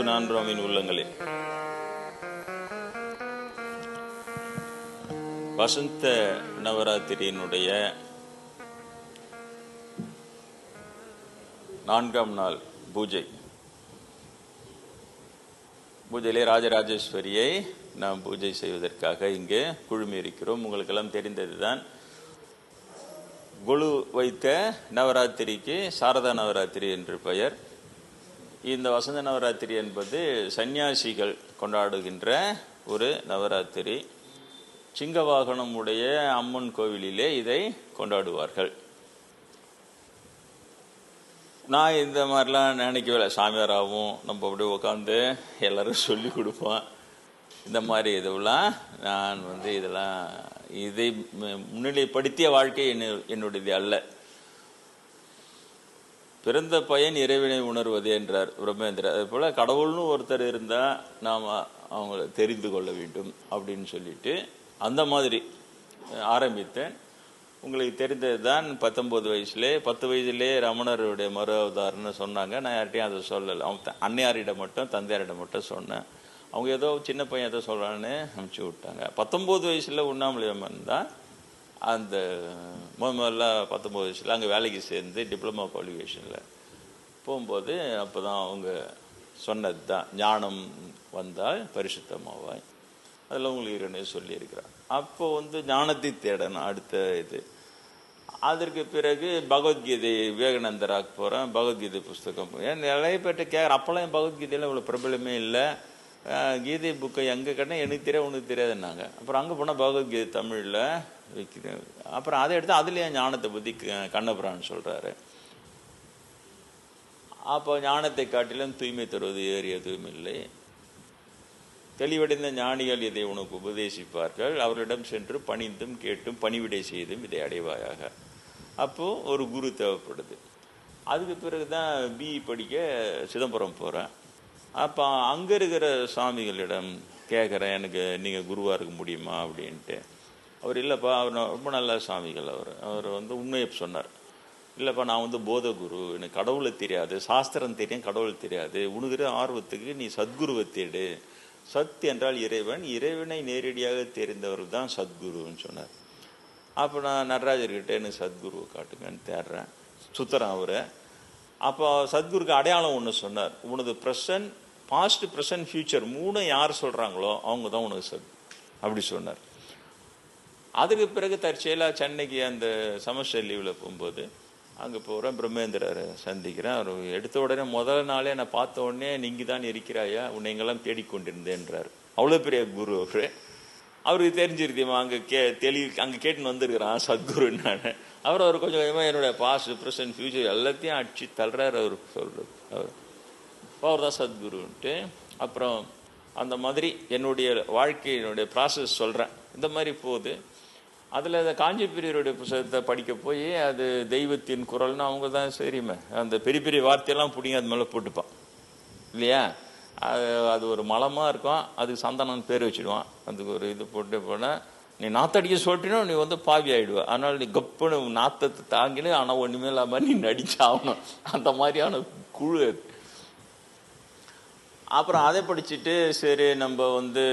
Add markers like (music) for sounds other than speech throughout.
அன்பு நான்காமின் உள்ளங்களே. வசந்த நவராத்திரியினுடைய நான்காம் நாள் பூஜை. பூஜையிலே ராஜராஜேஸ்வரியை நாம் பூஜை செய்வதற்காக இங்கே குழுமி இருக்கிறோம் உங்களுக்கெல்லாம் தெரிந்ததுதான். குழு வைத்த நவராத்திரிக்கு சாரதா நவராத்திரி என்று பெயர். இந்த வசந்த நவராத்திரி என்பது சந்நியாசிகள் கொண்டாடுகின்ற ஒரு நவராத்திரி. சிங்கவாகனம் உடைய அம்மன் கோவிலிலே இதை கொண்டாடுவார்கள். நான் இந்த மாதிரிலாம் நினைக்கவே சாமியாராகவும் நம்ம அப்படியே உட்காந்து எல்லாரும் சொல்லி கொடுப்போம். இந்த மாதிரி இதுவெல்லாம் நான் வந்து இதெல்லாம் இதை மு- முன்னிலைப்படுத்திய வாழ்க்கை என்ன என்னுடையது அல்ல. பிறந்த பையன் இறைவனை உணர்வது என்றார் பிரம்மேந்திரர். அதே போல் கடவுள்னு ஒருத்தர் இருந்தால் நாம் அவங்கள தெரிந்து கொள்ள வேண்டும் அப்படின்னு சொல்லிட்டு அந்த மாதிரி ஆரம்பித்தேன். உங்களுக்கு தெரிந்தது தான் பத்தொன்பது வயசுலே பத்து வயசுலேயே ரமணருடைய மறு அவதாரம்னு சொன்னாங்க. நான் யார்கிட்டையும் அதை சொல்லலை. அவங்க அன்னையாரிடம் மட்டும் தந்தையாரிடம் மட்டும் சொன்னேன். அவங்க ஏதோ சின்ன பையன் ஏதோ சொல்கிறான்னு அனுப்பிச்சி விட்டாங்க. பத்தொம்போது வயசில் உண்ணாமலையம்மன் தான் அந்த முத முதல்ல பத்தொம்போது வயசில் அங்கே வேலைக்கு சேர்ந்து டிப்ளமா குவாலிஃபிகேஷனில் போகும்போது அப்போ தான் அவங்க சொன்னது தான் ஞானம் வந்தால் பரிசுத்தமாவாய். அதில் உங்களுக்கு ஏற்கனவே சொல்லியிருக்கிறார். அப்போ வந்து ஞானத்தை தேடணும். அடுத்த இது. அதற்கு பிறகு பகவத்கீதை விவேகானந்தராக போகிறேன் பகவத்கீதை புஸ்தகம் ஏன் நிறைய பேர்ட்ட கேட்குறேன் அப்போல்லாம் என் பகவத்கீதையில் இவ்வளோ பிரபலமே இல்லை. கீதை புக்கை எங்கே கேட்டால் எனக்கு தெரியாது உனக்கு தெரியாதுன்னாங்க. அப்புறம் அங்கே போனால் பகவத்கீதை தமிழில் வைக்கிறது. அப்புறம் அதை எடுத்து அதுலேயே ஞானத்தை பற்றி கண்ணபுரான்னு சொல்கிறாரு அப்போ ஞானத்தை காட்டிலும் தூய்மை தருவது ஏறிய எதுவும் இல்லை தெளிவடைந்த ஞானிகள் இதை உனக்கு உபதேசிப்பார்கள். அவரிடம் சென்று பணிந்தும் கேட்டும் பணிவிடை செய்தும் இதை அடைவாயாக. அப்போது ஒரு குரு தேவைப்படுது. அதுக்கு பிறகு தான் பிஇ படிக்க சிதம்பரம் போகிறேன் அப்போ அங்கே இருக்கிற சாமிகளிடம் கேட்குறேன் எனக்கு நீங்கள் குருவாக இருக்க முடியுமா அப்படின்ட்டு. அவர் இல்லைப்பா அவர் ரொம்ப நல்ல சுவாமிகள் அவர். அவர் வந்து உண்மையை சொன்னார். இல்லைப்பா நான் வந்து போத குரு எனக்கு கடவுளை தெரியாது சாஸ்திரம் தெரியும் கடவுள் தெரியாது. உனக்குற ஆர்வத்துக்கு நீ சத்குருவை தேடு. சத் என்றால் இறைவன் இறைவனை நேரடியாக தெரிந்தவர் தான் சத்குருன்னு சொன்னார். அப்போ நான் நடராஜர்கிட்ட எனக்கு சத்குருவை காட்டுங்கன்னு தேடுறேன். சுத்தரன் அவரை. அப்போ சத்குருக்கு அடையாளம் ஒன்று சொன்னார். உனது ப்ரெசன்ட் பாஸ்ட் ப்ரெசன்ட் ஃபியூச்சர் மூணும் யார் சொல்கிறாங்களோ அவங்க தான் உனக்கு சத் அப்படி சொன்னார். அதுக்கு பிறகு தற்செயலாக சென்னைக்கு அந்த செமஸ்டர் லீவில் போகும்போது அங்கே போகிறேன் பிரம்மேந்திரரை சந்திக்கிறேன். அவர் எடுத்த உடனே முதல் நாளே நான் பார்த்த உடனே நீங்கள் தான் இருக்கிறாயா? உன்னை எங்கெல்லாம் தேடிக்கொண்டிருந்தேன்றார். அவ்வளோ பெரிய குரு அவர். அவருக்கு தெரிஞ்சிருத்தியமா அங்கே கே தெளி அங்கே கேட்டுன்னு வந்திருக்கிறான் சத்குரு நான் அவர் அவர் கொஞ்சம் கொஞ்சமாக என்னுடைய பாஸ்ட் ப்ரெசன்ட் ஃபியூச்சர் எல்லாத்தையும் அடிச்சு தள்ளுறாரு அவர் சொல்கிறது அவர் அவர் தான் சத்குருன்ட்டு அப்புறம் அந்த மாதிரி என்னுடைய வாழ்க்கையினுடைய ப்ராசஸ் சொல்கிறேன் இந்த மாதிரி போகுது. அதில் அந்த காஞ்சி பெரியவருடைய புத்தகத்தை படிக்க போய் அது தெய்வத்தின் குரல்னு அவங்க தான் சரிமே அந்த பெரிய பெரிய வார்த்தையெல்லாம் பிடிங்க அது மேலே போட்டுப்பான். இல்லையா? அது அது ஒரு மலமாக இருக்கும். அதுக்கு சந்தானம் பேர் வச்சிடுவான். அதுக்கு ஒரு இது போட்டு போனால் நீ நாத்தடிக்க சொல்லிட்டினா நீ வந்து பாவி ஆகிடுவ அதனால் நீ கப்புன்னு நாத்தத்தை தாங்கினு ஆனால் ஒன்றுமே இல்லாமல் நீ நடிச்சாகணும். அந்த மாதிரியான குழு அது அப்புறம் அதை படிச்சுட்டு சரி நம்ம வந்து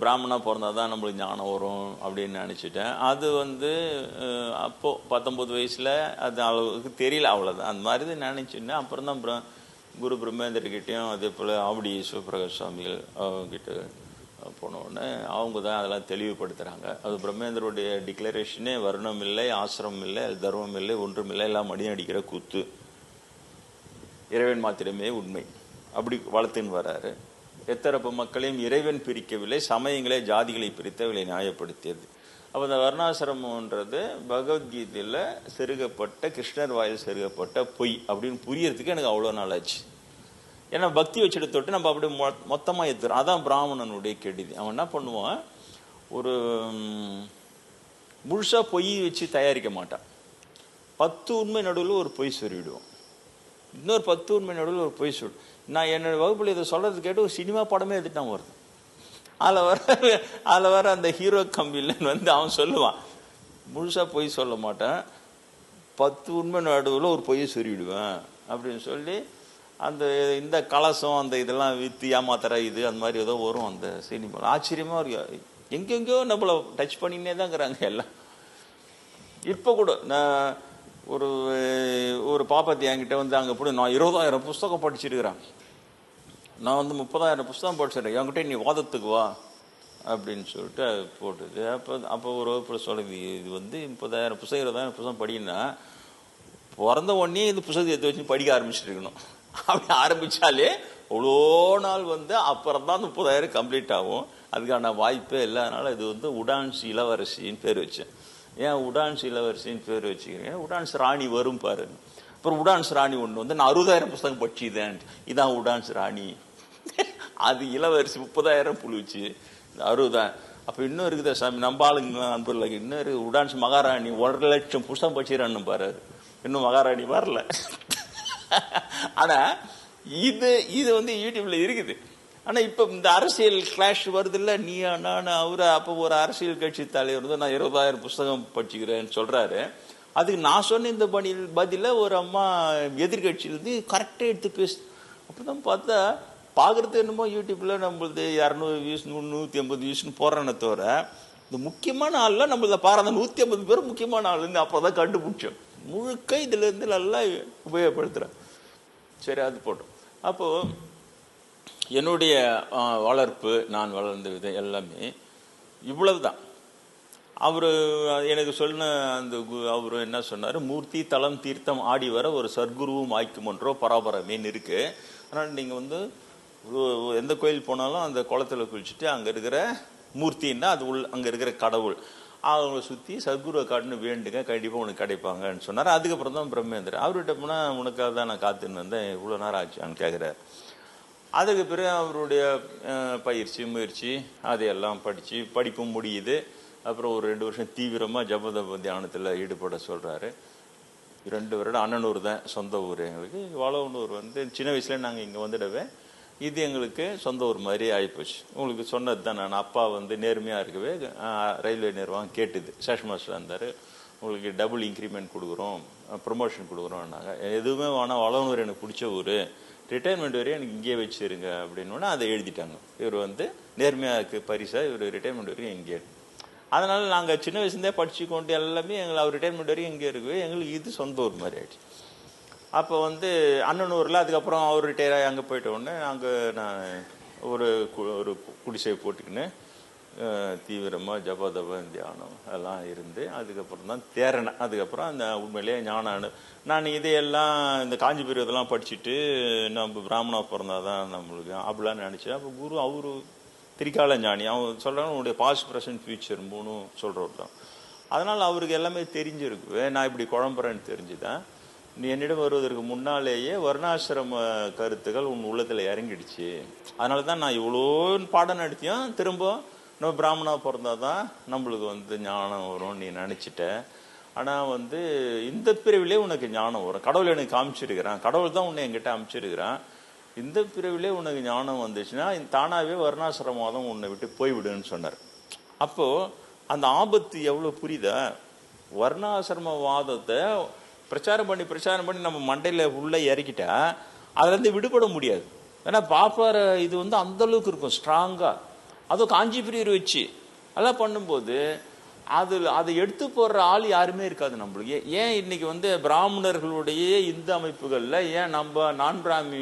பிராமணா பிறந்தா தான் நம்மளுக்கு ஞானம் வரும் அப்படின்னு நினச்சிட்டேன். அது வந்து அப்போது பத்தொம்போது பத்தொம்பது வயசில் அது அளவுக்கு தெரியல அவ்வளோதான் அந்த மாதிரி தான் நினச்சிட்டேன் அப்புறம் தான் அப்புறம் குரு பிரம்மேந்திரகிட்டையும் அதே போல் ஆவடி சிவபிரகாஷ் சுவாமிகள் அவங்ககிட்ட போனோடனே அவங்க தான் அதெல்லாம் தெளிவுபடுத்துகிறாங்க அது பிரம்மேந்திரோடைய டிக்ளரேஷனே வருணம் இல்லை ஆசிரமம் இல்லை தர்மம் இல்லை ஒன்றும் இல்லை எல்லாம் மடியம் அடிக்கிற கூத்து. இறைவன் மாத்திரமே உண்மை. அப்படி வளர்த்துன்னு வராரு. எத்தரப்பு மக்களையும் இறைவன் பிரிக்கவில்லை சமயங்களே ஜாதிகளை பிரித்து அவளை நியாயப்படுத்தியது. அப்போ இந்த வர்ணாசிரமன்றது பகவத்கீதையில் செருகப்பட்ட கிருஷ்ணர் வாயில் செருகப்பட்ட பொய் அப்படின்னு புரியறதுக்கு எனக்கு அவ்வளோ நாள் ஆச்சு ஏன்னா பக்தி வச்சுட்டு தொட்டு நம்ம அப்படியே மொ மொத்தமாக ஏற்றுறோம் அதான் பிராமணனுடைய கெடுதி. அவன் என்ன பண்ணுவான்? ஒரு முழுசாக பொய் வச்சு தயாரிக்க மாட்டான். பத்து உண்மை நடுவில் ஒரு பொய் சொல்லிவிடுவோம் இன்னொரு பத்து உண்மை நடுவில் ஒரு பொய் சொல் நான் என்னோட வகுப்பில் இதை சொல்கிறது கேட்டு ஒரு சினிமா படமே எடுத்துட்டான் வருது அதில் வர அதில் வர அந்த ஹீரோ கம்பிலன் வந்து அவன் சொல்லுவான் முழுசாக பொய் சொல்ல மாட்டேன். பத்து உண்மை நடுவில் ஒரு பொய்யை சொல்லிவிடுவேன் அப்படின்னு சொல்லி அந்த இந்த கலசம் அந்த இதெல்லாம் வித்து ஏமாத்துற இது அந்த மாதிரி ஏதோ வரும் அந்த சினிமா ஆச்சரியமாக இருக்கு. எங்கெங்கயோ நம்மள டச் பண்ணினே தான் இருக்கிறாங்க எல்லாம். இப்போ கூட நான் ஒரு ஒரு பாப்பாத்தி என்கிட்ட வந்து அங்கே போய் நான் இருபதாயிரம் புஸ்தகம் படிச்சிருக்கிறேன். நான் வந்து முப்பதாயிரம் புஸ்தகம் படிச்சிருக்கேன். என்கிட்ட நீ வாதத்துக்கு வா அப்படின்னு சொல்லிட்டு போட்டுது. அப்போ அப்போ ஒரு வகுப்பில் சொல்லுது இது வந்து முப்பதாயிரம் புஸ்தகம் இருபதாயிரம் புஸ்தகம் படினா பிறந்த உடனே இந்த புஸ்தகத்தை எடுத்து வச்சு படிக்க ஆரம்பிச்சிருக்கணும். அப்படி ஆரம்பிச்சாலே அவ்வளோ நாள் வந்து அப்புறம் தான் முப்பதாயிரம் கம்ப்ளீட் ஆகும். அதுக்கான வாய்ப்பே இல்லை. அதனால் இது வந்து உடான்ஸ் இளவரசின்னு பேர் வச்சேன். ஏன் உடான்ஸ் இளவரசின்னு பேர் வச்சுக்கிறேன் உடான்ஸ் ராணி வரும் பாருங்க. அப்புறம் உடான்ஸ் ராணி ஒன்று வந்து நான் அறுபதாயிரம் புஸ்தகம் படிச்சுதேன் இதான் உடான்ஸ் ராணி. அது இளவரசி முப்பதாயிரம் புழுச்சு அறுபதா அப்போ இன்னும் இருக்குதா சாமி? நம்ம ஆளுங்க நண்பர்ல இன்னும் இருக்கு. உடான்ஸ் மகாராணி ஒன்றரை லட்சம் புஸ்தகம் படிச்சுறான்னு பாரு இன்னும் மகாராணி வரல. ஆனால் இது இது வந்து யூடியூப்ல இருக்குது. ஆனால் இப்போ இந்த அரசியல் கிளாஷ் வருது இல்ல நீ நான் அவர் அப்போ ஒரு அரசியல் கட்சி தலைவர் வந்து நான் இருபதாயிரம் புஸ்தகம் படிச்சுக்கிறேன்னு சொல்கிறாரு அதுக்கு நான் சொன்ன இந்த பதில் பதில ஒரு அம்மா எதிர்கட்சியிலேருந்து கரெக்டாக எடுத்து பேசு அப்பதான் பார்த்தா பார்க்குறது என்னமோ யூடியூப்பில் நம்மளது இரநூறு வியூஸ் நூற்றி ஐம்பது வியூஸ்னு போறானே தவிர இந்த முக்கியமான ஆள்லாம் நம்மள பாருங்க அந்த ஐம்பது பேர் முக்கியமான ஆளுன்னு அப்பதான் கண்டுபிடிச்சோம். முழுக்க இதுலேருந்து நல்லா உபயோகப்படுத்துகிறேன் சரி அது போட்டோம். அப்போது என்னுடைய வளர்ப்பு நான் வளர்ந்த விதம் எல்லாமே இவ்வளவுதான். அவர் எனக்கு சொன்ன அந்த அவர் என்ன சொன்னார்? மூர்த்தி தலம் தீர்த்தம் ஆடி வர ஒரு சர்க்குருவும் ஆய்க்கும் ஒன்றோ பராபரமேன்னு இருக்குது அதனால் நீங்கள் வந்து எந்த கோயில் போனாலும் அந்த குளத்துல குளிச்சுட்டு அங்கே இருக்கிற மூர்த்தின்னா அது உள் அங்கே இருக்கிற கடவுள். அவங்கள சுற்றி சத்குருவை காட்டுன்னு வேண்டுங்க கண்டிப்பாக உனக்கு கிடைப்பாங்கன்னு சொன்னார். அதுக்கப்புறம் தான் பிரம்மேந்திரன். அவர்கிட்ட போனால் உனக்காக தான் நான் காத்துன்னு வந்தேன். இவ்வளோ நேரம் ஆச்சான்னு கேட்குறாரு அதுக்கு பிறகு அவருடைய பயிற்சி முயற்சி அதையெல்லாம் படித்து படிப்பும் முடியுது. அப்புறம் ஒரு ரெண்டு வருஷம் தீவிரமாக ஜபதப தியானத்தில் ஈடுபட சொல்கிறாரு ரெண்டு வருடம் அண்ணனூர் தான் சொந்த ஊர் எங்களுக்கு. வளவனூர் வந்து சின்ன வயசில் நாங்கள் இங்கே வந்துடவே. இது எங்களுக்கு சொந்த ஊர் மாதிரி ஆகிப்போச்சு உங்களுக்கு சொன்னது தான் நான். அப்பா வந்து நேர்மையாக இருக்கவே ரயில்வே நிர்வாகம் கேட்டுது. ஸ்டேஷன் மாஸ்டர் இருந்தார் உங்களுக்கு டபுள் இன்க்ரிமெண்ட் கொடுக்குறோம் ப்ரொமோஷன் கொடுக்குறோம்னாங்க. எதுவுமே வேணால் வளவனூர் எனக்கு பிடிச்ச ஊர். ரிட்டையர்மெண்ட் வரையும் எனக்கு இங்கேயே வச்சுருங்க அப்படின்னோடனே அதை எழுதிட்டாங்க. இவர் வந்து நேர்மையாக இருக்குது பரிசா இவர் ரிட்டையர்மெண்ட் வரையும் இங்கே. அதனால் நாங்கள் சின்ன வயசுலேருந்தே படிச்சு கொண்டு எல்லாமே எங்களை அவர் ரிட்டையர்மெண்ட் வரையும் இங்கே இருக்குது எங்களுக்கு இது சொந்த ஊர் மாதிரி ஆயிடுச்சு. அப்போ வந்து அண்ணனூரில் அதுக்கப்புறம் அவர் ரிட்டையர் ஆகி அங்கே போயிட்ட உடனே நாங்கள் நான் ஒரு கு- ஒரு குடிசை போட்டுக்கின்னு தீவிரமாக ஜபதப தியானம் எல்லாம் இருந்து அதுக்கப்புறம் தான் தேறினேன் அதுக்கப்புறம் அந்த உண்மையிலேயே ஞானானு நான் இதையெல்லாம் இந்த காஞ்சிபுரி இதெல்லாம் படிச்சுட்டு நம்ம பிராமணா பிறந்தாதான் நம்மளுக்கு அப்படிலாம் நினச்சேன். அப்போ குரு அவரு திரிகால ஞானி. அவன் சொல்கிறாங்க உன்னுடைய பாஸ்ட் ப்ரெசன்ட் ஃபியூச்சர் மூணும் சொல்கிறவர் தான். அதனால் அவருக்கு எல்லாமே தெரிஞ்சிருக்கு நான் இப்படி குழம்புறேன்னு தெரிஞ்சுதான். நீ என்னிடம் வருவதற்கு முன்னாலேயே வர்ணாசிரம கருத்துக்கள் உன் உள்ளத்தில் இறங்கிடுச்சு. அதனால தான் நான் இவ்வளோ பாடம் நடத்தியும் திரும்ப நம்ம பிராமணா பிறந்தாதான் நம்மளுக்கு வந்து ஞானம் வரும் நீ நினச்சிட்ட. ஆனால் வந்து இந்த பிரிவிலே உனக்கு ஞானம் வரும். கடவுள் எனக்கு காமிச்சிருக்கிறான். கடவுள் தான் உன்னை என்கிட்ட அமைச்சிருக்கிறான். இந்த பிரிவிலே உனக்கு ஞானம் வந்துச்சுன்னா தானாகவே வர்ணாசிரமவாதம் உன்னை விட்டு போய்விடுன்னு சொன்னார். அப்போது அந்த ஆபத்து எவ்வளோ புரியுதா? வர்ணாசிரமவாதத்தை பிரச்சாரம் பண்ணி பிரச்சாரம் பண்ணி நம்ம மண்டையில் உள்ளே இறக்கிட்டா அதுலேருந்து விடுபட முடியாது. ஏன்னா பாப்பார இது வந்து அந்த அளவுக்கு இருக்கும் ஸ்ட்ராங்காக அதுவும் காஞ்சி பிரியர் வச்சு. அதெல்லாம் பண்ணும்போது அது அதை எடுத்து போடுற ஆள் யாருமே இருக்காது நம்மளுக்கு. ஏன் இன்னைக்கு வந்து பிராமணர்களுடைய இந்து அமைப்புகளில் ஏன் நம்ம நான் பிராமி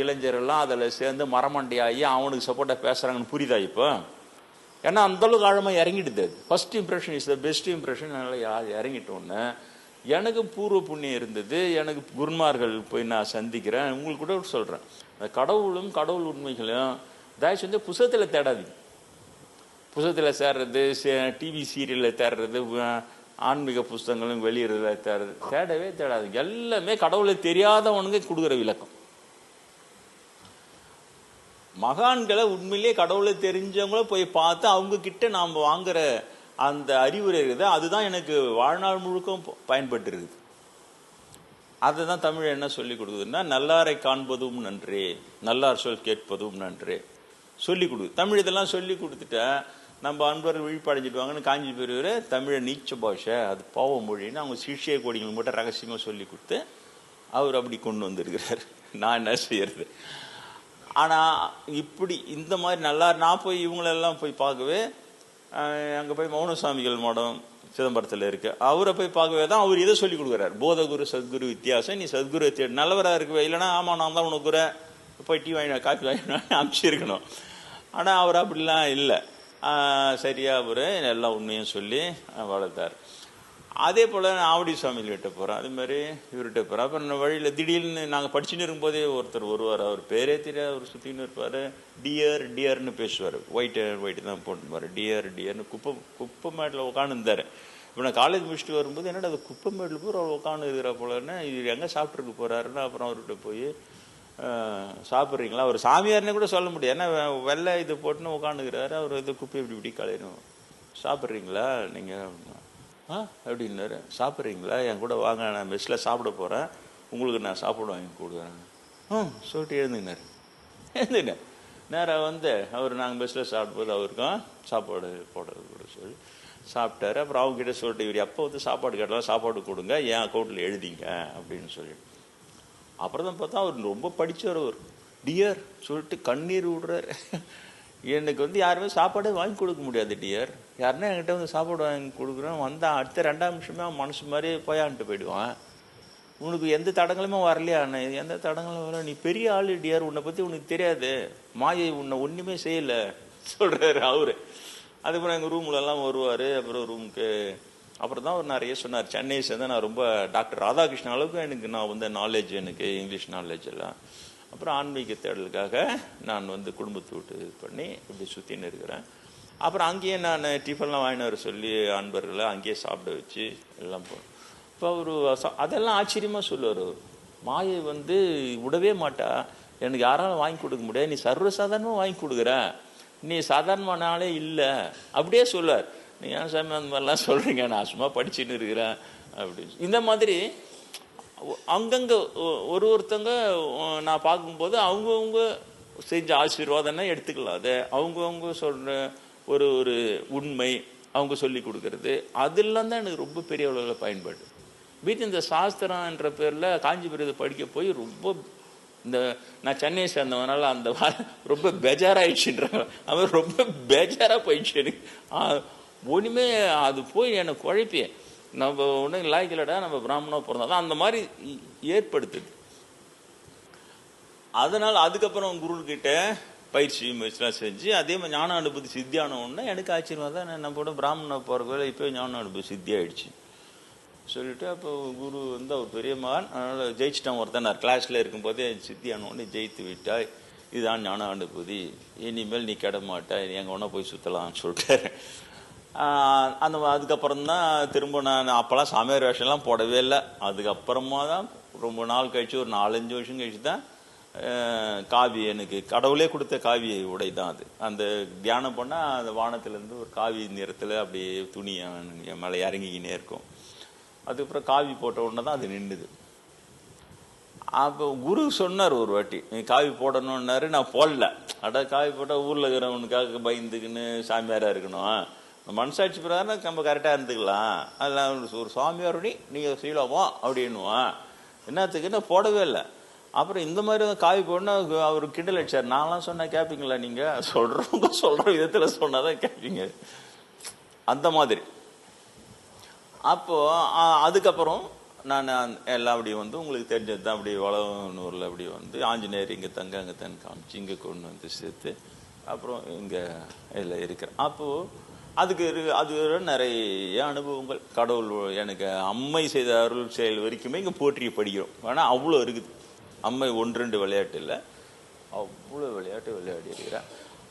இளைஞரெல்லாம் அதில் சேர்ந்து மரமண்டையாகி அவனுக்கு சப்போர்ட்டாக பேசுகிறாங்கன்னு புரியுதா இப்போ? ஏன்னா அந்தளவுக்கு ஆழமாக இறங்கிடுது அது. First impression is the best impression அதனால இறங்கிட்டோன்னு எனக்கு பூர்வ புண்ணியம் இருந்தது எனக்கு குருமார்கள் போய் நான் சந்திக்கிறேன் உங்களுக்கு கூட சொல்கிறேன் அந்த கடவுளும் கடவுள் உண்மைகளும் தயவு செஞ்சு புத்தகத்தில் தேடாதீங்க. புத்தகத்தில் சேர்றது டிவி சீரியலில் தேடுறது ஆன்மீக புஸ்தகங்களும் வெளியிடுறதுல தேடுறது. தேடவே தேடாதீங்க. எல்லாமே கடவுளை தெரியாதவனுங்க கொடுக்குற விளக்கம். மகான்களை உண்மையிலேயே கடவுளை தெரிஞ்சவங்கள போய் பார்த்து அவங்க கிட்ட நாம் வாங்குற அந்த அறிவுரை இருக்குது. அதுதான் எனக்கு வாழ்நாள் முழுக்கும் ப- பயன்பட்டு இருக்குது அதுதான் தமிழ் என்ன சொல்லி கொடுக்குதுன்னா நல்லாரை காண்பதும் நன்றே நல்லார் சொல் கேட்பதும் நன்றே. சொல்லி கொடு தமிழ் இதெல்லாம் சொல்லி கொடுத்துட்டா நம்ம அன்பர்கள் விழிப்படைஞ்சிடுவாங்கன்னு காஞ்சி பெரியவர் தமிழை நீச்ச பாஷை அது பாவ மொழின்னு அவங்க சிஷிய கோடிகள் மட்டும் ரகசியமாக சொல்லி கொடுத்து அவர் அப்படி கொண்டு வந்திருக்கிறார். நான் என்ன செய்யறது? ஆனால் இப்படி இந்த மாதிரி நல்லா நான் போய் இவங்களெல்லாம் போய் பார்க்கவே அங்கே போய் மௌனசாமிகள் மடம் சிதம்பரத்தில் இருக்கு. அவரை போய் பார்க்கவே தான் அவர் இதை சொல்லி கொடுக்குறாரு. போதகுரு சத்குரு வித்தியாசம். நீ சத்குரு தேடு. நல்லவராக இருக்கவே இல்லைன்னா ஆமா நான் தான் உனக்கு போய் டீ வாங்கினா காஃபி வாங்கி அனுப்பிச்சிருக்கணும். ஆனால் அவர் அப்படிலாம் இல்லை. சரியாக அவர் எல்லா உண்மையும் சொல்லி வளர்த்தார். அதே போல் நான் ஆவடி சுவாமிகிட்ட போகிறேன் அது மாதிரி இவர்கிட்ட போகிறேன் அப்புறம் வழியில் திடீர்னு நாங்கள் படிச்சுன்னு இருக்கும்போதே ஒருத்தர் வருவார். அவர் பேரே தெரியாது. அவர் சுற்றின்னு இருப்பார். டியர் டியர்னு பேசுவார். ஒயிட் ஒயிட் தான் போட்டுப்பார். டியர் டியர்னு குப்பம் மேட்டில் உட்காந்துருந்தார் இப்போ நான் காலேஜ் முடிச்சுட்டு வரும்போது என்னடா அது குப்பமேட்டில் போய் அவர் உட்காந்து இருக்கிற போலன்னு இது எங்கே சாப்பிட்ருக்கு போகிறாருன்னு அப்புறம் அவர்கிட்ட போய் சாப்பிட்றீங்களா? அவர் சாமியார்னு கூட சொல்ல முடியும் ஏன்னா வெள்ளை இது போட்டுன்னு உட்காந்துக்கிறாரு அவர் இது குப்பை இப்படி இப்படி கலையணும். சாப்பிட்றீங்களா? நீங்கள் ஆ அப்படின்னாரு. சாப்பிட்றீங்களா? என் கூட வாங்க நான் மெஸ்ஸில் சாப்பிட போகிறேன் உங்களுக்கு நான் சாப்பாடு வாங்கி கொடுக்குறேன். ம் சொல்லிட்டு எழுந்துக்கினார் எழுந்துக்கினேன் நேராக வந்து அவர் நாங்கள் பஸ்ஸில் சாப்பிடும்போது அவருக்கும் சாப்பாடு போடுறது கூட சொல்லி சாப்பிட்டாரு. அப்புறம் அவங்ககிட்ட சொல்லிட்டு இவர் எப்போ வந்து சாப்பாடு கேட்டாலும் சாப்பாடு கொடுங்க. என் அக்கௌண்ட்டில் எழுதிங்க அப்படின்னு சொல்லிட்டு. அப்புறம் தான் பார்த்தா அவர் ரொம்ப படித்தவர் அவர். டியர் சொல்லிட்டு கண்ணீர் விடுறாரு. எனக்கு வந்து யாருமே சாப்பாடே வாங்கி கொடுக்க முடியாது டியர் யாருன்னா என்கிட்ட வந்து சாப்பாடு வாங்கி கொடுக்குறேன். வந்தால் அடுத்த ரெண்டாம் நிமிஷமே அவன் மனசு மாதிரி போயான்ட்டு போயிடுவான். உனக்கு எந்த தடங்களுமே வரலையா அண்ணன் எந்த தடங்களும் வரல. நீ பெரிய ஆளு டியர் உன்னை பற்றி உனக்கு தெரியாது. மாயை உன்னை ஒன்றுமே செய்யலை. சொல்கிறாரு அவரு. அதுக்கப்புறம் எங்கள் ரூம்லலாம் வருவார். அப்புறம் ரூமுக்கு அப்புறம் தான் அவர் நிறைய சொன்னார் சென்னை சேர்ந்து நான் ரொம்ப டாக்டர் ராதாகிருஷ்ணன் அளவுக்கு எனக்கு நான் வந்து நாலேஜ் எனக்கு இங்கிலீஷ் நாலேஜ் எல்லாம். அப்புறம் ஆன்மீக தேடலுக்காக நான் வந்து குடும்பத்தை விட்டு இது பண்ணி இப்படி சுற்றின்னு இருக்கிறேன். அப்புறம் அங்கேயே நான் டிஃபன்லாம் வாங்கினு வர சொல்லி அன்பர்களை அங்கேயே சாப்பிட வச்சு எல்லாம் போ இப்போ அவர் அதெல்லாம் ஆச்சரியமாக சொல்லுவார் அவர். மாயை வந்து விடவே மாட்டா. எனக்கு யாராலும் வாங்கி கொடுக்க முடியாது. நீ சர்வசாதாரணமாக வாங்கி கொடுக்குற. நீ சாதாரணமானாலே இல்லை. அப்படியே சொல்லுவார். நீ ஏன் சாமி அந்த மாதிரிலாம் சொல்கிறீங்க நான் சும்மா படிச்சுன்னு இருக்கிறேன் அப்படின்னு இந்த மாதிரி அங்கங்கே ஒரு ஒருத்தங்க நான் பார்க்கும்போது அவங்கவுங்க செஞ்ச ஆசீர்வாதம்னா எடுத்துக்கலாம். அதை அவங்கவுங்க சொல்கிற ஒரு ஒரு உண்மை அவங்க சொல்லி கொடுக்கறது. அதெல்லாம் தான் எனக்கு ரொம்ப பெரிய அளவில் பயன்பாடு வீட்டு இந்த சாஸ்திரம்ன்ற பேரில் காஞ்சிபுரத்தை படிக்க போய் ரொம்ப இந்த நான் சென்னையை சேர்ந்தவனால அந்த வாரம் ரொம்ப பேஜாராயிடுச்சுன்ற அவன் ரொம்ப பேஜாராக போயிடுச்சு எனக்கு. ஒன்றுமே அது போய் எனக்கு குழப்பி நம்ம ஒன்றும் லாய்க்கலடா நம்ம பிராமணா பிறந்தாதான் அந்த மாதிரி ஏற்படுத்துது. அதனால் அதுக்கப்புறம் குரு பயிற்சி முயற்சிலாம் செஞ்சு அதே மாதிரி ஞான அனுபூதி சித்தியான ஒன்று எனக்கு ஆச்சரியமா தான் நம்ம கூட பிராமணாக போகிற கோயில் இப்போ ஞான அனுபூதி சித்தி ஆயிடுச்சு. சொல்லிட்டு அப்போ குரு வந்து அவர் பெரிய மகன் அதனால் ஜெயிச்சிட்டான் ஒருத்தன் நான் கிளாஸ்ல இருக்கும்போதே சித்தியான உடனே ஜெயித்து விட்டாய். இதுதான் ஞான அனுபூதி இனிமேல் நீ கெட மாட்ட நீ ஒன்றா போய் சுற்றலாம்னு சொல்லிட்டாரு அந்த அதுக்கப்புறம் தான் திரும்ப நான் அப்போல்லாம் சாமியார் வேஷம்லாம் போடவே இல்லை. அதுக்கப்புறமா தான் ரொம்ப நாள் கழிச்சு ஒரு நாலஞ்சு வருஷம் கழிச்சு தான் காவி எனக்கு கடவுளே கொடுத்த காவி உடை தான் அது. அந்த தியானம் பண்ணால் அந்த வானத்துலேருந்து ஒரு காவி நிறத்தில் அப்படியே துணி என் மேலே இறங்கிக்கினே இருக்கும். அதுக்கப்புறம் காவி போட்ட உடனே தான் அது நின்றுது அப்போ குரு சொன்னார் ஒரு வாட்டி நீ காவி போடணுன்னாரு நான் போடல. அட காவி போட்டால் ஊரில் இருக்கிறவனுக்காக பயந்துக்குன்னு சாமியாராக இருக்கணும். மனசாட்சி பிரகாரம் நம்ம கரெக்டாக இருந்துக்கலாம். அதெல்லாம் ஒரு- சுவாமியாருடி நீங்கள் நீங்க சீலமோ அப்படின்னுவான். என்னத்துக்குன்னா போடவே இல்லை. அப்புறம் இந்த மாதிரி காவி போடனா அவர் கிண்டல் அடிச்சார். நான்லாம் சொன்னால் கேட்பீங்களா நீங்கள் சொல்கிறவங்க சொல்கிற விதத்தில் சொன்னால் தான் கேட்பீங்க அந்த மாதிரி. அப்போது அதுக்கப்புறம் நான் எல்லாம் அப்படி வந்து உங்களுக்கு தெரிஞ்சது தான். அப்படி வளவனூரில் அப்படி வந்து ஆஞ்சநேயர் இங்கே தங்க அங்கே தன் காமிச்சு இங்கே கொண்டு வந்து சேர்த்து அப்புறம் இங்கே இதில் இருக்கிறேன். அப்போது அதுக்கு இரு- அது நிறைய அனுபவங்கள். கடவுள் எனக்கு அம்மை செய்த அருள் செயல் வரைக்குமே இங்கே போற்றி படிக்கிறோம். ஆனால் அவ்வளோ இருக்குது. அம்மை ஒன்று ரெண்டு விளையாட்டு இல்லை. அவ்வளோ விளையாட்டு விளையாடி இருக்கிறேன்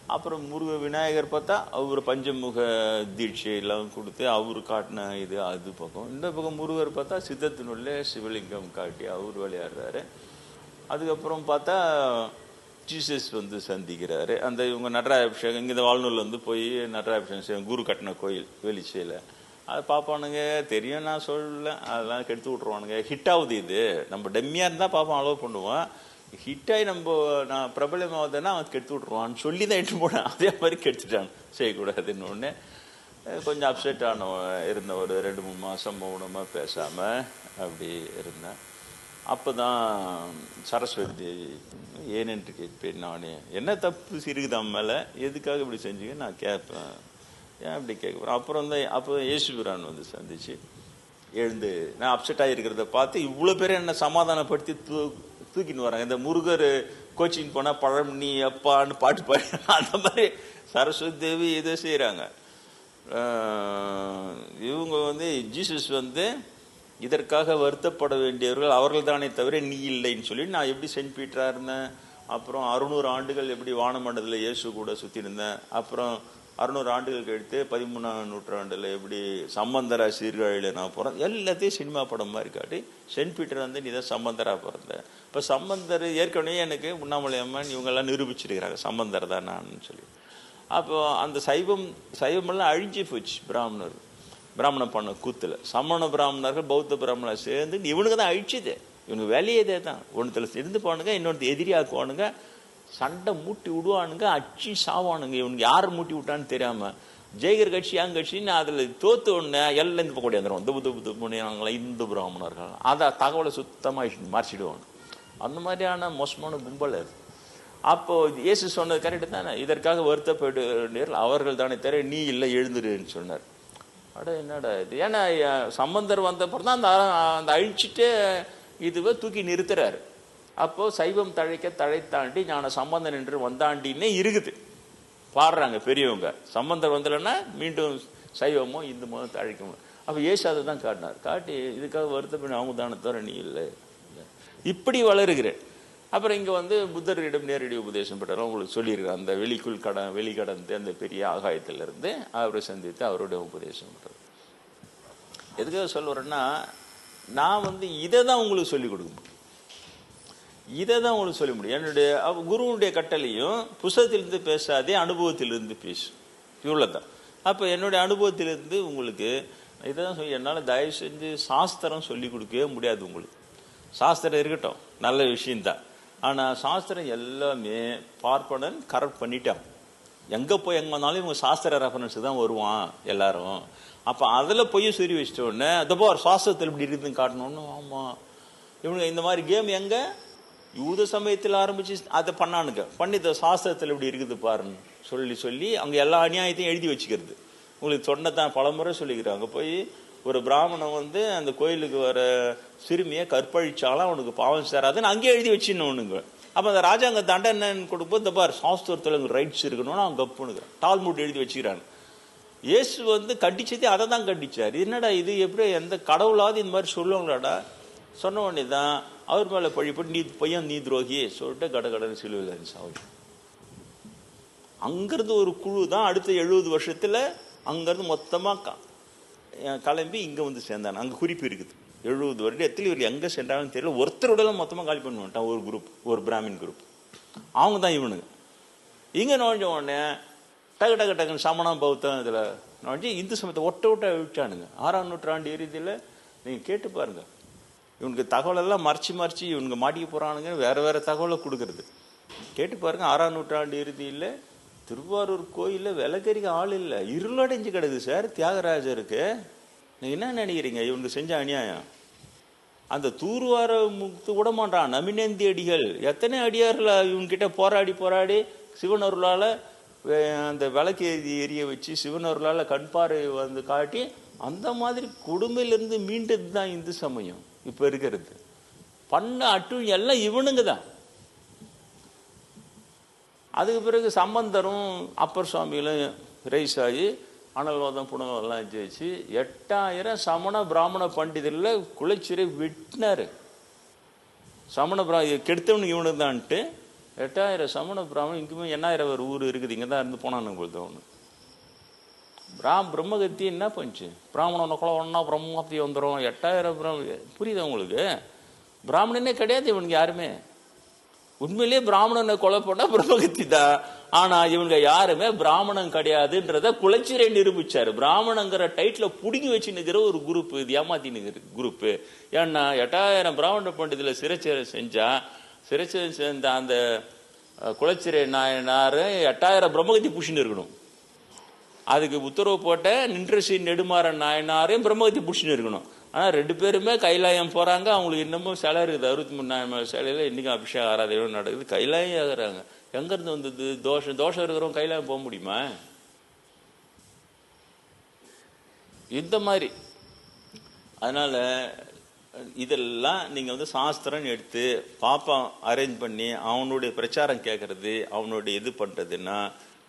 அப்புறம் முருக விநாயகர் பார்த்தா அவர் பஞ்சமுக தீட்சை எல்லாம் கொடுத்து அவர் காட்டின இது அது பக்கம். இந்த பக்கம் முருகர் பார்த்தா சித்தத்தினுள்ளே சிவலிங்கம் காட்டி அவர் விளையாடுறாரு. அதுக்கப்புறம் பார்த்தா ஜீசஸ் வந்து சந்திக்கிறாரு. அந்த இவங்க நடராஜாபிஷேகம் இங்கே இந்த வாழ்நூல் வந்து போய் நடராஜாபிஷேகம் செய்யும் குரு கட்டின கோயில் வெளிச்சையில் அதை பார்ப்பானுங்க தெரியும் நான் சொல்லல. அதெல்லாம் கெடுத்து விட்ருவானுங்க ஹிட் ஆகுது இது. நம்ம டெம்மியாக இருந்தால் பார்ப்போம் அலோவ் பண்ணுவோம். ஹிட்டாகி நம்ம நான் பிரபலமாவதுன்னா அவன் கெடுத்து விட்ருவான்னு சொல்லி தான் எட்டு போனேன் அதே மாதிரி கெடுத்துட்டான். செய்யக்கூடாதுன்னு ஒன்று கொஞ்சம் அப்செட் ஆன இருந்த ஒரு ரெண்டு மூணு மாதம் மௌனமாக பேசாமல் அப்படி இருந்தேன். அப்பதான் சரஸ்வதி தேவி ஏனென்று கேட்பேன் நானே. என்ன தப்பு சிறுகுதாம் மேலே? எதுக்காக இப்படி செஞ்சீங்க? நான் கேட்பேன். ஏன் இப்படி கேட்க அப்புறம் தான் அப்போ யேசுபிரான் வந்து சந்திச்சு எழுந்து நான் அப்செட் ஆகிருக்கிறத பார்த்து இவ்வளோ பேர் என்னை சமாதானப்படுத்தி தூ தூக்கின்னு வராங்க. இந்த முருகர் கோச்சிங் போனால் பழம் நீ அப்பான்னு பாட்டு பாடி அந்த மாதிரி சரஸ்வதி தேவி இதை செய்கிறாங்க இவங்க வந்து ஜீசஸ் வந்து இதற்காக வருத்தப்பட வேண்டியவர்கள் அவர்கள் தானே தவிர நீ இல்லைன்னு சொல்லி நான் எப்படி சென்ட் பீட்டரா இருந்தேன்? அப்புறம் அறுநூறு ஆண்டுகள் எப்படி வானமண்டலத்தில் இயேசு கூட சுற்றி இருந்தேன் அப்புறம் அறுநூறு ஆண்டுகள் கழித்து பதிமூணாம் நூற்றாண்டில் எப்படி சம்பந்தரா சீர்காழியில் நான் பிறந்தேன்? எல்லாத்தையும் சினிமா படம் மாதிரி காட்டி சென்ட் பீட்டர் வந்து நீ தான் சம்பந்தரா பிறந்த. இப்போ சம்பந்தர் ஏற்கனவே எனக்கு உண்ணாமலை அம்மன் இவங்கெல்லாம் நிரூபிச்சிருக்கிறாங்க சம்பந்தர் தான் நான் சொல்லி. அப்போ அந்த சைவம் சைவமெல்லாம் அழிஞ்சு போச்சு பிராமணர் பிராமண பண்ண கூத்தில். சமண பிராமணர்கள் பௌத்த பிராமணர் சேர்ந்து இவனுக்கு தான் அழிச்சுது இவனுக்கு வேலையே இதே தான். ஒன்றுத்தில் இருந்து போனுங்க இன்னொன்று எதிரியாக்குவானுங்க சண்டை மூட்டி விடுவானுங்க அச்சு சாவானுங்க. இவனுக்கு யார் மூட்டி விட்டான்னு தெரியாமல் ஜெயகர் கட்சி என் கட்சின்னு அதில் தோத்து ஒன்று எல்லாம் இந்த பக்கம் வந்துடும் துபு துப்பு துப்புனாங்களா இந்து பிராமணர்கள். அதை தகவலை சுத்தமாக மறைச்சிடுவாங்க. அந்த மாதிரியான மோசமான கும்பல் அது. அப்போது இயேசு சொன்னது கரெக்டு தானே? இதற்காக வருத்தப்பட்டு அவர்கள் தானே தவிர நீ இல்லை எழுந்துருன்னு சொன்னார். அட என்னடா இது? ஏன்னா சம்பந்தர் சம்பந்தர் வந்தப்பறம் தான் அந்த அந்த அழிச்சிட்டு இதுவே தூக்கி நிறுத்துறாரு. அப்போது சைவம் தழைக்க தழைத்தாண்டி ஞான சம்பந்தன் என்று வந்தாண்டின்னே இருக்குது. பாடுறாங்க பெரியவங்க. சம்பந்தர் வந்தலைன்னா மீண்டும் சைவமோ இந்துமோ தழைக்குமோ அப்போ ஏசு அதை தான் காட்டினார். காட்டி இதுக்காக வருத்தப்படி அவங்க தானே தவிர நீ இல்லை. இப்படி வளருகிறேன். அப்புறம் இங்கே வந்து புத்தரிடம் நேரடி உபதேசம் பெற்றாலும் உங்களுக்கு சொல்லியிருக்கேன் அந்த வெளிக்குள் கட வெளிக்கடந்து அந்த பெரிய ஆகாயத்திலிருந்து அவரை சந்தித்து அவருடைய உபதேசம் பெற்றார் எதுக்காக சொல்லுறேன்னா நான் வந்து இதை தான் உங்களுக்கு சொல்லிக் கொடுக்க முடியும். இதை தான் உங்களுக்கு சொல்ல முடியும். என்னுடைய குருவுடைய கட்டளையும் புஸ்தகத்திலிருந்து பேசாதே அனுபவத்திலிருந்து இவ்வளோ தான் அப்போ என்னுடைய அனுபவத்திலிருந்து உங்களுக்கு இதை தான் சொல்லி என்னால் தயவு செஞ்சு சாஸ்திரம் சொல்லி கொடுக்கவே முடியாது உங்களுக்கு. சாஸ்திரம் இருக்கட்டும். நல்ல விஷயந்தான் ஆனால் சாஸ்திரம் எல்லாமே பார்ப்பனன் கரெக்ட் பண்ணிட்டான். எங்கே போய் எங்கே வந்தாலும் இவங்க சாஸ்திர ரெஃபரன்ஸுக்கு தான் வருவான் எல்லாரும். அப்போ அதில் போய் சொல்லி வச்சிட்டோன்னே உடனே அதப்போ ஒரு சாஸ்திரத்தில் இப்படி இருக்குதுன்னு காட்டணும்னு ஆமாம் இவனுங்க இந்த மாதிரி கேம் எங்கே? யூத சமயத்தில் ஆரம்பித்து அதை பண்ணானுங்க. பண்ணி இந்த சாஸ்திரத்தில் இப்படி இருக்குது பாருன்னு சொல்லி சொல்லி அங்கே எல்லா அநியாயத்தையும் எழுதி வச்சுக்கிறது. உங்களுக்கு சொன்னதான் பலமுறை சொல்லிக்கிறேன் அங்கே போய் ஒரு பிராமணன் வந்து அந்த கோயிலுக்கு வர சிறுமியை கற்பழிச்சாலும் அவனுக்கு பாவம் சேராதுன்னு அங்கேயே எழுதி வச்சுன்னு அப்போ அந்த ராஜாங்க தண்டனைன்னு கொடுப்போம் இந்த பார் சாஸ்திரத்தில் உங்களுக்கு ரைட்ஸ் இருக்கணும்னு அவன் கப்புனுக்குறான். டால்மூட் எழுதி வச்சுக்கிறான். இயேசு வந்து கண்டிச்சதே அதை தான் கண்டிச்சார். என்னடா இது எப்படி எந்த கடவுளாவது இந்த மாதிரி சொல்லுவாங்களாடா? சொன்ன உடனே தான் அவர் மேலே பழி நீ பையன் நீ துரோகி சொல்லிட்டு கடகடன்னு சிலுவையில் சாவு அங்கேருந்து ஒரு குழு தான் அடுத்த எழுபது வருஷத்தில் அங்கேருந்து மொத்தமாக கிளம்பி இங்கே வந்து சேர்ந்தான். அங்கே குறிப்பு இருக்குது. எழுபது வருடத்தில் இவர் எங்கே சென்றாங்கன்னு தெரியல. ஒருத்தரோட மொத்தமாக காலி பண்ண மாட்டான். ஒரு குரூப் ஒரு பிராமின் குரூப் அவங்க தான் இவனுங்க. இங்கே நுழைஞ்ச உடனே டக்கு டக்கு டக்குன்னு சமணம் பௌத்தம் இதில் நுழைஞ்சு இந்து சமயத்தை ஒட்ட ஒட்ட அழிச்சானுங்க ஆறாம் நூற்றாண்டு இறுதியில நீங்கள் கேட்டு பாருங்க. இவனுக்கு தகவலெல்லாம் மறைச்சி மறைச்சு மறைச்சு மாட்டிக்க போகிறானுங்க வேறு வேறு தகவலை கொடுக்கறது. கேட்டு பாருங்கள் ஆறாம் நூற்றாண்டு இறுதியில் திருவாரூர் கோயிலில் விலக்கறிக்க ஆள் இல்லை. இருளடைஞ்சு கிடக்குது சார் தியாகராஜருக்கு. நீங்கள் என்ன நினைக்கிறீங்க? இவனுக்கு செஞ்ச அநியாயம். அந்த தூர்வார முக்து விட மாட்டான். நமினேந்தி அடிகள். எத்தனை அடியார்கள் இவன்கிட்ட போராடி போராடி சிவன் அருளால் அந்த விளக்கு எரி எரிய வச்சு சிவனருளால கண்பாறை வந்து காட்டி அந்த மாதிரி கொடுமையிலேருந்து மீண்டது தான் இந்து சமயம். இப்போ இருக்கிறது. பண்ண அட்டு எல்லாம் இவனுங்க தான். அதுக்கு பிறகு சம்பந்தரும் அப்பர் சுவாமிகளும் ரைஸ் ஆகி அனல்வாதம் புனல்வாதம்லாம் ஜெயிச்சு எட்டாயிரம் சமண பிராமண பண்டிதரில் குலைச்சிரை விட்டினார். சமண பிரா கெடுத்தவனுக்கு இவனு தான்ட்டு எட்டாயிரம் சமண பிராமணன் இங்குமே எண்ணாயிரம் ஒரு ஊர் இருக்குது இங்கே தான் இருந்து போனான்னு பொழுது அவனு பிராம் பிரம்மகத்தி என்ன பண்ணுச்சு பிராமணனை கொலை ஒன்றா பிரம்மகத்தி வந்துடும் எட்டாயிரம் பிராம புரியுது உங்களுக்கு? பிராமணனே கிடையாது இவனுக்கு யாருமே. உண்மையிலேயே பிராமணனை கொலை பண்ணா பிரம்மகத்தி தான் ஆனா இவங்க யாருமே பிராமணன் கிடையாதுன்றத குளச்சிரை நிரூபிச்சாரு. பிராமணங்கிற டைட்டில புடுங்கி வச்சு நிற்கிற ஒரு குரூப் இது ஏமாத்தி நிற்கிற குரூப் ஏன்னா எட்டாயிரம் பிராமண பண்டிதில் சிறைச்சேரை செஞ்சா சிறைச்சேரை சேர்ந்த அந்த குளச்சிரை நாயனாரு எட்டாயிரம் பிரம்மகத்தி புஷின்னு இருக்கணும். அதுக்கு உத்தரவு போட்ட நின்றசி நெடுமாறன் நாயனாரையும் பிரம்மகத்தி பிடிச்சின்னு இருக்கணும். ஆனால் ரெண்டு பேருமே கைலாயம் போகிறாங்க அவங்களுக்கு இன்னமும் சிலை இருக்குது. அறுபத்தி மூணாயிரம் சிலையில் இன்றைக்கும் அபிஷேகம் ஆராதனை நடக்குது. கைலாயம் ஆகுறாங்க எங்கேருந்து வந்தது? தோஷம் தோஷம் இருக்கிறவங்க கைலாயம் போக முடியுமா? இந்த மாதிரி. அதனால் இதெல்லாம் நீங்கள் வந்து சாஸ்திரம் எடுத்து பாப்பா அரேஞ்ச் பண்ணி அவனுடைய பிரச்சாரம் கேட்குறது அவனுடைய இது பண்ணுறதுன்னா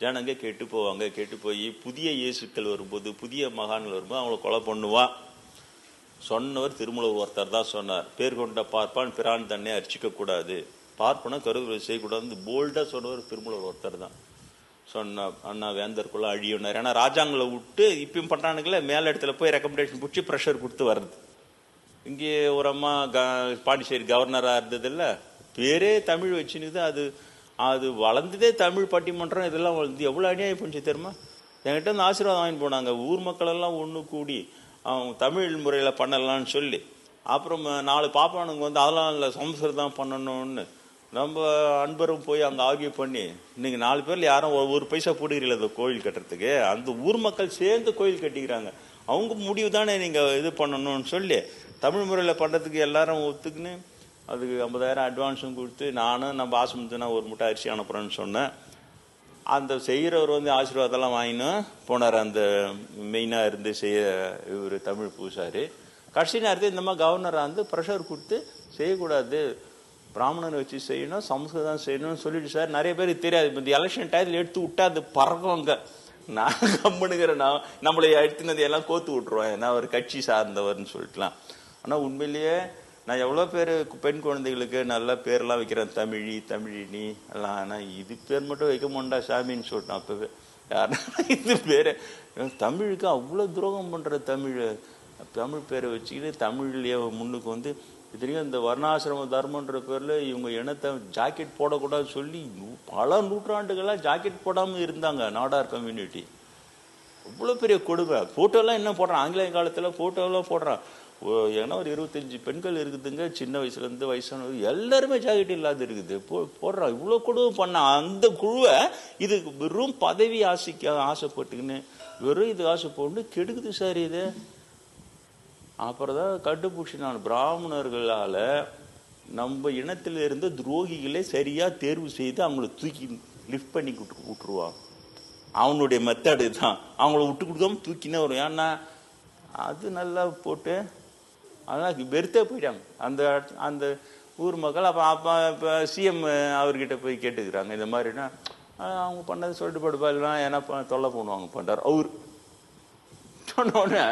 ஜனங்க கெட்டு போவாங்க. கெட்டு போய் புதிய இயேசுக்கள் வரும்போது புதிய மகான்கள் வரும்போது அவங்கள கொலை பண்ணுவான் சொன்னவர் திருமூலர் ஒருத்தர் தான் சொன்னார். பேர் கொண்ட பார்ப்பான் பிரான் தன்னை அர்ச்சிக்க கூடாது. பார்ப்பன கருதுரை செய்யக்கூடாது போல்டாக சொன்னவர் திருமூலர் ஒருத்தர் தான். சொன்ன அண்ணா வேந்தர்குள்ளே அழியுனார். ஏன்னா ராஜாங்களை விட்டு இப்பயும் பண்ணுறானுங்களே மேல இடத்துல போய் ரெக்கமெண்டேஷன் பிடிச்சி ப்ரெஷர் கொடுத்து வருது இங்கே ஒரு அம்மா க- பாண்டிச்சேரி கவர்னராக இருந்ததில்ல. பேரே தமிழ் வச்சுன்னு அது அது வளர்ந்ததே தமிழ் பட்டிமன்றம். இதெல்லாம் வளர்ந்து எவ்வளோ அநியாயம் பண்ணிச்சு தெரியுமா? என்கிட்ட வந்து ஆசீர்வாதம் வாங்கிட்டு போனாங்க. ஊர் மக்கள் எல்லாம் கூடி. அவங்க தமிழ் முறையில் பண்ணலான்னு சொல்லி. அப்புறம் நாலு பாப்பானுங்க வந்து அதெல்லாம் இல்லை சம்ஸ்கிருதம் தான் பண்ணணும்னு. நம்ம அன்பரும் போய் அங்கே ஆகிய பண்ணி இன்னைக்கு நாலு பேரில் யாரும் ஒரு- ஒரு பைசா போடுகிறீங்களா அந்த கோயில் கட்டுறதுக்கு? அந்த ஊர் மக்கள் சேர்ந்து கோயில் கட்டிக்கிறாங்க. அவங்க முடிவு தானே நீங்கள் இது பண்ணணும்னு சொல்லி தமிழ் முறையில் பண்ணுறதுக்கு எல்லாரும் ஒத்துக்குன்னு அதுக்கு ஐம்பதாயிரம் அட்வான்ஸும் கொடுத்து நானும் நம்ம ஆசிரமத்துனா ஒரு முட்டை அரிசி அனுப்புகிறேன்னு சொன்னேன். அந்த செய்கிறவர் வந்து ஆசீர்வாதம்லாம் வாங்கினு போனார். அந்த மெயினாக இருந்து செய்ய இவர் தமிழ் பூசார். கடைசி நேரத்தில் இந்த மாதிரி கவர்னராக வந்து ப்ரெஷர் கொடுத்து செய்யக்கூடாது. பிராமணனை வச்சு செய்யணும் சமஸ்கிருதம் செய்யணும்னு சொல்லிட்டு சார். நிறைய பேர் தெரியாது. இப்போ இந்த எலெக்ஷன் டயத்தில் எடுத்து விட்டா அது அங்கே. நான் கம்முனுக்கிறேன் நான் நம்மளை எடுத்துனது எல்லாம் கோத்து விட்ருவேன் ஏன்னா அவர் கட்சி சார்ந்தவர்னு சொல்லிட்டுலாம். ஆனால் உண்மையிலேயே நான் எவ்வளோ பேர் பெண் குழந்தைகளுக்கு நல்ல பேர்லாம் வைக்கிறேன். தமிழி தமிழினி எல்லாம். ஆனால் இது பேர் மட்டும் வைக்க மாட்டா சாமின்னு சொல்லிட்டான் அப்போவே. யாருன்னா இது பேர். தமிழுக்கு அவ்வளோ துரோகம் பண்ணுற தமிழ் தமிழ் பேரை வச்சுக்கிட்டு தமிழ்லேயே முன்னுக்கு வந்து இதுலேயும் இந்த வர்ணாசிரம தர்மன்ற பேரில் இவங்க இனத்தை ஜாக்கெட் போடக்கூடாது சொல்லி பல நூற்றாண்டுகளாக ஜாக்கெட் போடாமல் இருந்தாங்க நாடார் கம்யூனிட்டி. அவ்வளோ பெரிய கொடுமை. ஃபோட்டோலாம் என்ன போடுறான்? ஆங்கிலேய காலத்தில் ஃபோட்டோலாம் போடுறான். ஏன்னா ஒரு இருபத்தஞ்சி பெண்கள் இருக்குதுங்க சின்ன வயசுலேருந்து வயசானவர் எல்லாருமே ஜாக்கெட் இல்லாத இருக்குது. போ போடுறான் இவ்வளோ குழுவும் பண்ண அந்த குழுவை இது வெறும் பதவி ஆசைக்க ஆசைப்பட்டுக்கின்னு வெறும் இது ஆசைப்பட்டு கெடுக்குது சார் இது. அப்புறம் தான் கட்டுப்பூச்சி நான் பிராமணர்களால் நம்ம இனத்தில் இருந்து துரோகிகளே சரியாக தேர்வு செய்து அவங்கள தூக்கி லிஃப்ட் பண்ணி விட்டு விட்டுருவாங்க. அவனுடைய மெத்தடு தான் அவங்கள விட்டு கொடுக்காம தூக்கினே வரும் ஏன்னா அது நல்லா போட்டு அதனால் வெறுத்தே போயிட்டாங்க. அந்த அந்த ஊர் மக்கள் அப்போ அப்போ இப்போ சிஎம் அவர்கிட்ட போய் கேட்டுக்கிறாங்க. இந்த மாதிரினா அவங்க பண்ணது சொல்லிட்டு போடுப்பா இல்லைனா ஏன்னா தொல்லை பண்ணுவாங்க பண்ணுறார் அவர் சொன்ன உடனே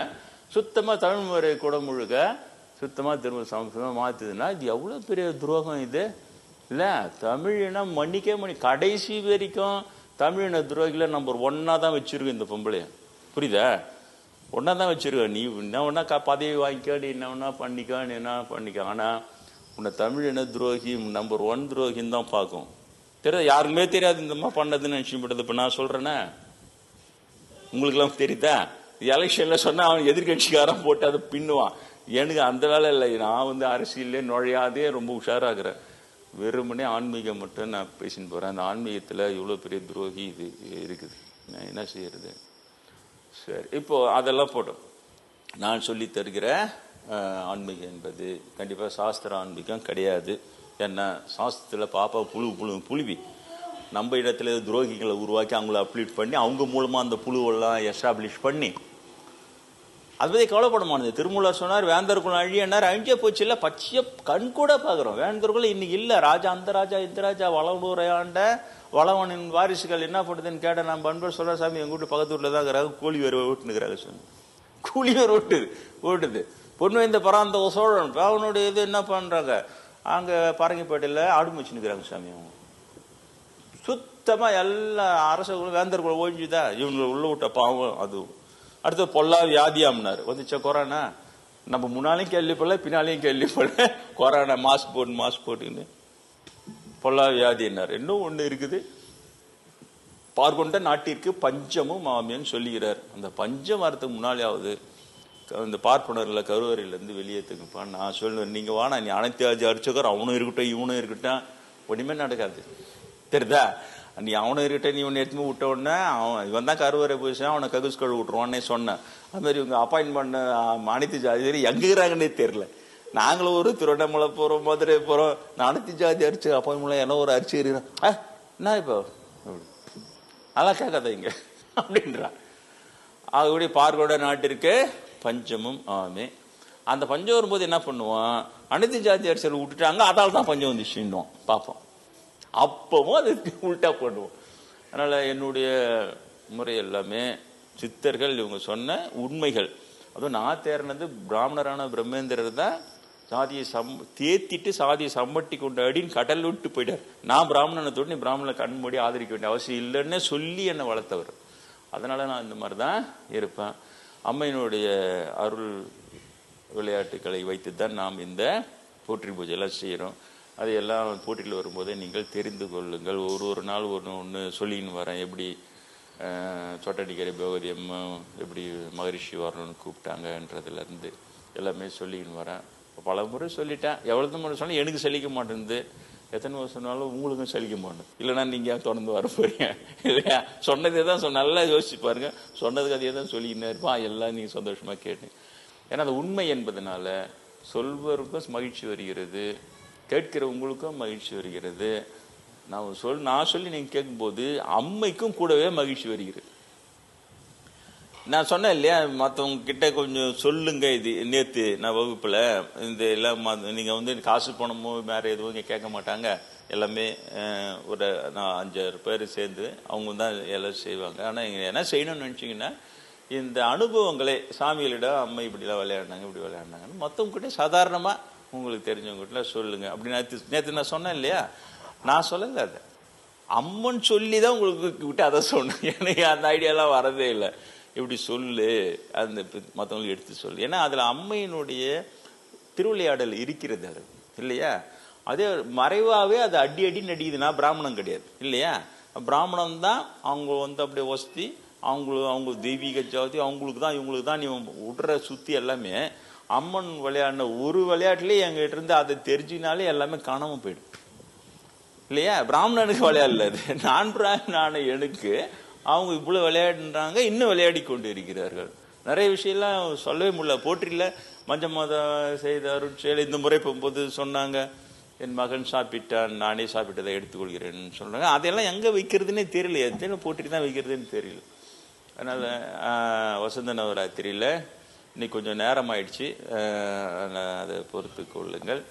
சுத்தமா தமிழ் முறை கூட முழுக்க சுத்தமாக திரும்ப சமஸ்கிருதமாக மாற்றுதுன்னா இது எவ்வளோ பெரிய துரோகம் இது? இல்லை தமிழினா மன்னிக்கவே மணி கடைசி வரைக்கும் தமிழின துரோகில நம்பர் ஒன்னாக தான் வச்சுருக்கோம் இந்த பொம்பளைய. புரியுதா? ஒன்றா தான் வச்சிருக்க. நீ என்ன ஒன்றா கா பதவி வாங்கிக்க நீ என்ன ஒன்றா பண்ணிக்க நீ என்ன பண்ணிக்க. ஆனால் உன்னை தமிழின துரோகி நம்பர் ஒன் துரோகின்னு தான் பார்க்கும். தெரியாது யாருக்குமே தெரியாது இந்த மாதிரி பண்ணதுன்னு நினச்சிப்படுது இப்போ நான் சொல்றேனே? உங்களுக்கெல்லாம் தெரியுதா? எலெக்ஷனில் சொன்னால் அவன் எதிர்கட்சிக்காரன் போட்டு அதை பின்னுவான். எனக்கு அந்த வேலை இல்லை. நான் வந்து அரசியல்லே நுழையாதே ரொம்ப உஷாராகிறேன். வெறுமனே ஆன்மீகம் மட்டும் நான் பேசின்னு போகிறேன் அந்த ஆன்மீகத்தில் இவ்வளோ பெரிய துரோகி இது இருக்குது. நான் என்ன செய்யறது? சரி இப்போ அதெல்லாம் போட்டோம் நான் சொல்லி தருகிற ஆன்மீகம் என்பது கண்டிப்பாக சாஸ்திர ஆன்மீகம் கிடையாது. ஏன்னா சாஸ்திரத்தில் பாப்பா புழு புழு புழுவி. நம்ம இடத்துல துரோகிகளை உருவாக்கி அவங்கள அப்ளீட் பண்ணி அவங்க மூலமாக அந்த புழுவெல்லாம் எஸ்டாப்ளிஷ் பண்ணி அது பற்றி கவலைப்பட மாட்டேது திருமூலர் சொன்னார் வேந்தருக்குள்ள அழியனார் அழிஞ்சே போச்சு. இல்லை பச்சைய கண் கூட பார்க்குறோம். வேந்தருக்குள்ள இன்னைக்கு இல்லை. ராஜா அந்த ராஜா இந்த ராஜா வளவனூரையாண்ட வளவனின் வாரிசுகள் என்ன பண்ணுதுன்னு கேட்ட நான் பண்பர் சொல்கிற சாமி எங்கள் வீட்டு பக்கத்து ஊரில் தான் இருக்கிறாங்க. கூலி வேறு ஓட்டுனுக்கிறாங்க சொன்ன கூலி வேறு ஓட்டுது ஓட்டுது. பொண்ணு இந்த பராந்த சோழன் அவனுடைய இது என்ன பண்ணுறாங்க அங்கே பரங்கிப்பேட்டையில் ஆடு வச்சுனுக்கிறாங்க சாமி அவங்க. சுத்தமாக எல்லா அரசர்களும் வேந்தர்கள் ஓஞ்சுதான் இவங்க உள்ள விட்ட பாவம் அது அடுத்து பொல்லா வியாதியாம்னாரு வந்துச்சா கொரோனா. நம்ம முன்னாலையும் கேள்விப்படல பின்னாலையும் கேள்விப்படல (laughs) கொரோனா மாஸ்க் போட்டு மாஸ்க் போட்டுன்னு பொல்லா வியாதினார் இன்னும் ஒன்று இருக்குது? பார்கொண்ட நாட்டிற்கு பஞ்சமும் மாமியம் சொல்லுகிறார். அந்த பஞ்சம் வரத்துக்கு முன்னாலேயாவது இந்த பார்ப்பனரில் கருவறையிலேருந்து வெளியேற்றுங்கப்பான் நான் சொல்லுவேன் நீங்கள் வானா நீ அனைத்து அர்ச்சகர் அவனும் இருக்கட்டும் இவனும் இருக்கட்டும். ஒன்றுமே நடக்காது. தெரியுதா? நீ அவனை இருக்கிட்ட நீ ஒன்று எடுத்துன்னு விட்ட உடனே அவன் இவன் தான் கருவறை போயிடுச்சு அவனை ககுஸ் கழு விட்டுருவான்னே சொன்னேன். அது மாதிரி இவங்க அப்பாயின்ட் பண்ண அனைத்து ஜாதி எங்கே இருக்கிறாங்கன்னே தெரியல. நாங்களும் ஒரு திருவண்ணாமலை போகிறோம் மதுரை போறோம். அனைத்து ஜாதி அரிச்சு அப்பாயின்மெண்ட் என்ன ஒரு அரிச்சு இருக்கிறோம் ஆ என்ன இப்போ? அதெல்லாம் அதெல்லாம் கேட்காதீங்க அப்படின்றான். அதுபடி பார்க்கோட நாட்டிற்கு பஞ்சமும் ஆமே. அந்த பஞ்சம் வரும்போது என்ன பண்ணுவான்? அனைத்து ஜாதி அரசியல் விட்டுட்டாங்க அதால் தான் பஞ்சம் வந்துச்சுன்னோம் பார்ப்போம். அப்பவும் அது உள்டா பண்ணுவோம் அதனால் என்னுடைய முறை எல்லாமே சித்தர்கள் இவங்க சொன்ன உண்மைகள். அதுவும் நான் தேர்னது பிராமணரான பிரம்மேந்திரர் தான் சாதியை சம் தேத்திட்டு சாதியை சம்மட்டி கொண்டாடின்னு கடல் விட்டு போயிட்டார். நான் பிராமணனை தொட்டு நீ பிராமணனை கண் மூடி ஆதரிக்க வேண்டிய அவசியம் இல்லைன்னு சொல்லி என்னை வளர்த்தவர். அதனால் நான் இந்த மாதிரி தான் இருப்பேன். அம்மையினுடைய அருள் விளையாட்டுகளை வைத்து தான் நாம் இந்த போற்றி பூஜையெல்லாம் செய்கிறோம். அது எல்லாம் போட்டியில் வரும்போதே நீங்கள் தெரிந்து கொள்ளுங்கள். ஒரு ஒரு நாள் ஒன்று ஒன்று சொல்லின்னு வரேன். எப்படி சொட்டடிக்கரை பகவதி அம்மா எப்படி மகரிஷி வரணும்னு கூப்பிட்டாங்கன்றதுலேருந்து எல்லாமே சொல்லின்னு வரேன். பல முறை சொல்லிட்டேன். எவ்வளோ முறை சொன்னால் எனக்கு சலிக்க மாட்டேங்குது எத்தனை வருஷம் சொன்னாலும் உங்களுக்கும் சலிக்க மாட்டேன் இல்லைன்னா நீங்கள் ஏன் தொடர்ந்து வர போறீங்க? இல்லையா? சொன்னதே தான் சொன்ன நல்லா யோசிச்சு பாருங்க. சொன்னதுக்கு அதே தான் சொல்லிக்கின்னு இருப்பான் எல்லாம் நீங்கள் சந்தோஷமாக கேட்டு ஏன்னா அது உண்மை என்பதனால சொல்வருக்கும் மகிழ்ச்சி வருகிறது. கேட்கிற உங்களுக்கும் மகிழ்ச்சி வருகிறது. நான் சொல் நான் சொல்லி நீங்கள் கேட்கும்போது அம்மைக்கும் கூடவே மகிழ்ச்சி வருகிறது. நான் சொன்னேன் இல்லையா மற்றவங்க கிட்ட கொஞ்சம் சொல்லுங்க இது நேற்று நான் வகுப்பில் இந்த எல்லாம் ம- வந்து காசு பணமோ வேறு எதுவும் இங்கே கேட்க மாட்டாங்க. எல்லாமே ஒரு நான் அஞ்சாறு பேர் சேர்ந்து அவங்க தான் எல்லாம் செய்வாங்க. ஆனால் இங்க என்ன செய்யணும்னு நினச்சிங்கன்னா இந்த அனுபவங்களை சாமிகளிடம் அம்மை இப்படிலாம் விளையாடினாங்க இப்படி விளையாடினாங்கன்னு மற்றவங்க கிட்டே சாதாரணமாக உங்களுக்கு தெரிஞ்சவங்ககிட்ட சொல்லுங்கள் சொல்லுங்க. அப்படி நேற்று நேற்று நான் சொன்னேன் இல்லையா? நான் சொல்லலை அதை. அம்மன் சொல்லி தான் உங்களுக்கு விட்டு அதை சொன்னேன். (laughs) எனக்கு அந்த ஐடியாலாம் வரதே இல்லை. இப்படி சொல்லு. அந்த மற்றவங்களுக்கு எடுத்து சொல்லு. ஏன்னா அதில் அம்மையினுடைய திருவிளையாடல் இருக்கிறது அது. இல்லையா? அதே மறைவாகவே அது அடி அடி நடிக்குதுன்னா பிராமணம் கிடையாது. இல்லையா? பிராமணம் தான் அவங்க வந்து அப்படியே வசதி அவங்களுக்கு அவங்க தெய்வீக ஜாதி அவங்களுக்கு தான் இவங்களுக்கு தான் நீ விடுற சுற்றி எல்லாமே அம்மன் விளையாடின ஒரு விளையாட்டுலேயே எங்கிட்ட இருந்து அதை தெரிஞ்சினாலே எல்லாமே காணாமல் போயிடும். இல்லையா? பிராமணனுக்கு விளையாடல அது. நான் பிராமணான எனக்கு அவங்க இவ்வளோ விளையாடுறாங்க இன்னும் விளையாடி கொண்டு இருக்கிறார்கள். நிறைய விஷயம்லாம் சொல்லவே முடியல. போற்றில மஞ்ச மாதம் செய்த அருட்செயல் இந்த முறை போகும்போது சொன்னாங்க என் மகன் சாப்பிட்டான் நானே சாப்பிட்டதை எடுத்துக்கொள்கிறேன்னு சொன்னாங்க. அதெல்லாம் எங்கே வைக்கிறதுனே தெரியல எத்தனை போற்றி தான் வைக்கிறதுன்னு தெரியல. அதனால் வசந்த நவராத்திரியில் இன்னைக்கு கொஞ்சம் நேரம் ஆயிடுச்சு அதை பொறுத்து கொள்ளுங்கள்.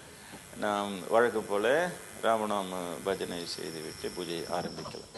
நாம் வழக்கம் போல ராமநாம பஜனை செய்துவிட்டு பூஜை ஆரம்பிக்கலாம்.